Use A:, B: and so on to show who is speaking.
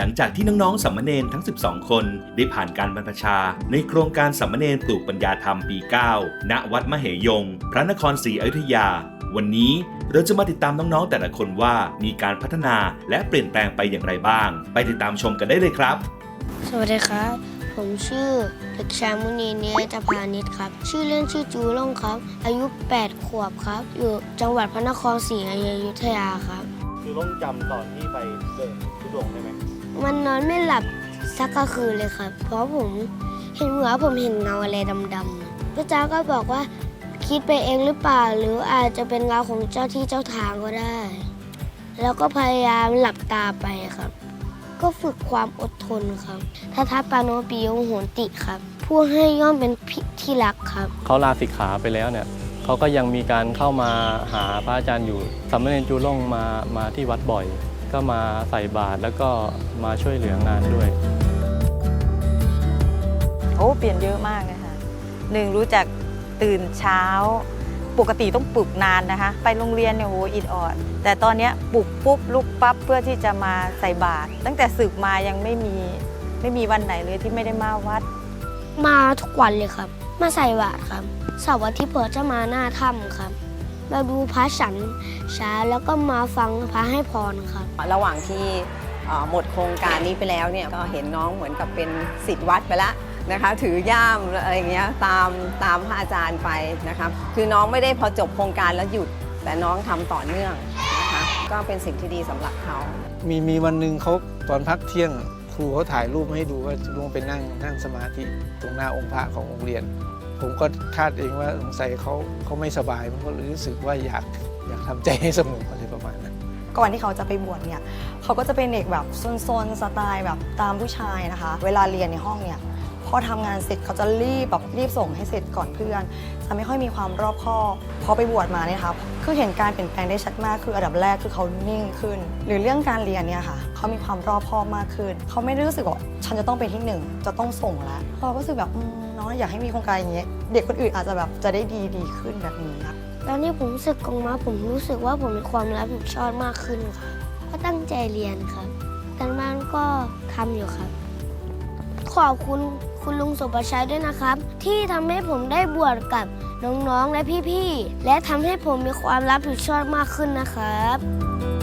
A: หลังจากที่น้องๆสัมมเนนทั้ง 12 คน ได้ผ่านการบรรพชา ในโครงการสัมมเนนปลูกปัญญาธรรมปี 9 ณ วัดมเหยง พระนครศรีอยุธยา วันนี้เราจะมาติดตามน้องๆแต่ละคนว่ามีการพัฒนาและเปลี่ยนแปลงไปอย่างไรบ้าง ไปติดตามชมกันได้เลยครับ
B: สวัสดีครับ ผมชื่อเด็กชายมุนีเนียจะพานิชครับ ชื่อเล่นชื่อจูล่งครับ อายุ 8 ขวบครับ อยู่จังหวัดพระนครศรีอยุธยาครับ
C: คือต้องจำตอนที่ไปเดินทุดงค์ได้ไหม
B: มันนอนไม่หลับสักกคืนเลยครับ เพราะผมเห็นหัวผมเห็นเงาอะไรดำๆพระเจ้าก็บอกว่าคิดไปเองหรือเปล่า หรืออาจจะเป็นเงาของเจ้าที่เจ้าทางก็ได้ แล้วก็พยายามหลับตาไปครับ ก็ฝึกความอดทนครับทัทปาโนปิโยโหนติครับผู้ให้ย่อมเป็นพิที่รักครับ
D: เขาลาสิกขาไปแล้วเนี่ยเขาก็ยังมีการเข้ามาหาพระอาจารย์อยู่สามเณรจูล่งมามาที่วัดบ่อย ก็มาใส่บาตรแล้วก็มาช่วยเหลืองานด้วย
E: โอ้เปลี่ยนเยอะมากเลยค่ะหนึ่งรู้จักตื่นเช้า ปกติต้องปลุกนานนะคะ ไปโรงเรียนเนี่ยโหอิดออด แต่ตอนเนี้ยปลุกปุ๊บลุกปั๊บเพื่อที่จะมาใส่บาตรตั้งแต่ศึกมายังไม่มีไม่มีวันไหนเลยที่ไม่ได้มาวัด
B: มาทุกวันเลยครับ มาใส่บาตรครับเสาร์อาทิตย์เปิดจะมาหน้าถ้ำครับ มาดูพระฉันเช้าแล้วก็มาฟังพระให้พรครับ
F: ระหว่างที่เอ่อหมดโครงการนี้ไปแล้วเนี่ยก็เห็นน้องเหมือนกับเป็นสิทธิ์วัดไปแล้วนะคะ ถือย่ามอะไรอย่างเงี้ยตามตามพระอาจารย์ไปนะคะคือน้องไม่ได้พอจบโครงการแล้วหยุด แต่น้องทำต่อเนื่องนะคะก็เป็นสิ่งที่ดีสำหรับเขา
G: มีมีวันหนึ่งเขาตอนพักเที่ยงครูเขาถ่ายรูปมาให้ดูว่าลุงไปนั่งนั่งสมาธิตรงหน้าองค์พระของโรงเรียน ผมก็คาดเองว่าสงสัยเขาเขาไม่สบายมันก็รู้สึกว่าอยากอยากทำใจให้สงบอะไรประมาณนั้น
H: ก่อนที่เขาจะไปบวชเนี่ยเขาก็จะเป็นเด็กแบบซนๆสไตล์แบบตามผู้ชายนะคะ เวลาเรียนในห้องเนี่ย พอทำงานเสร็จเขาจะรีบแบบรีบส่งให้เสร็จก่อนเพื่อนจะไม่ค่อยมีความรอบคอบพอไปบวชมาเนี่ยครับคือเห็นการเปลี่ยนแปลงได้ชัดมากคืออันดับแรกคือเขานิ่งขึ้น หรือเรื่องการเรียนเนี่ยค่ะเขามีความรอบคอบมากขึ้นเขาไม่ได้รู้สึกว่าฉันจะต้องเป็นที่หนึ่งจะต้องส่งแล้วเราก็รู้สึกแบบน้องอยากให้มีโครงการอย่างเงี้ยเด็กคนอื่นอาจจะแบบจะได้ดีดีขึ้นแบบนี้ครับ
B: ตอนนี้ผมรู้สึกกองมาผมรู้สึกว่าผมมีความรับผิดชอบมากขึ้นครับก็ตั้งใจเรียนครับการบ้านก็ทำอยู่ครับ ขอบคุณ คุณลุงสุประชัยด้วยนะครับ ที่ทำให้ผมได้บวชกับน้องๆและพี่ๆ และทำให้ผมมีความรับผิดชอบมากขึ้นนะครับ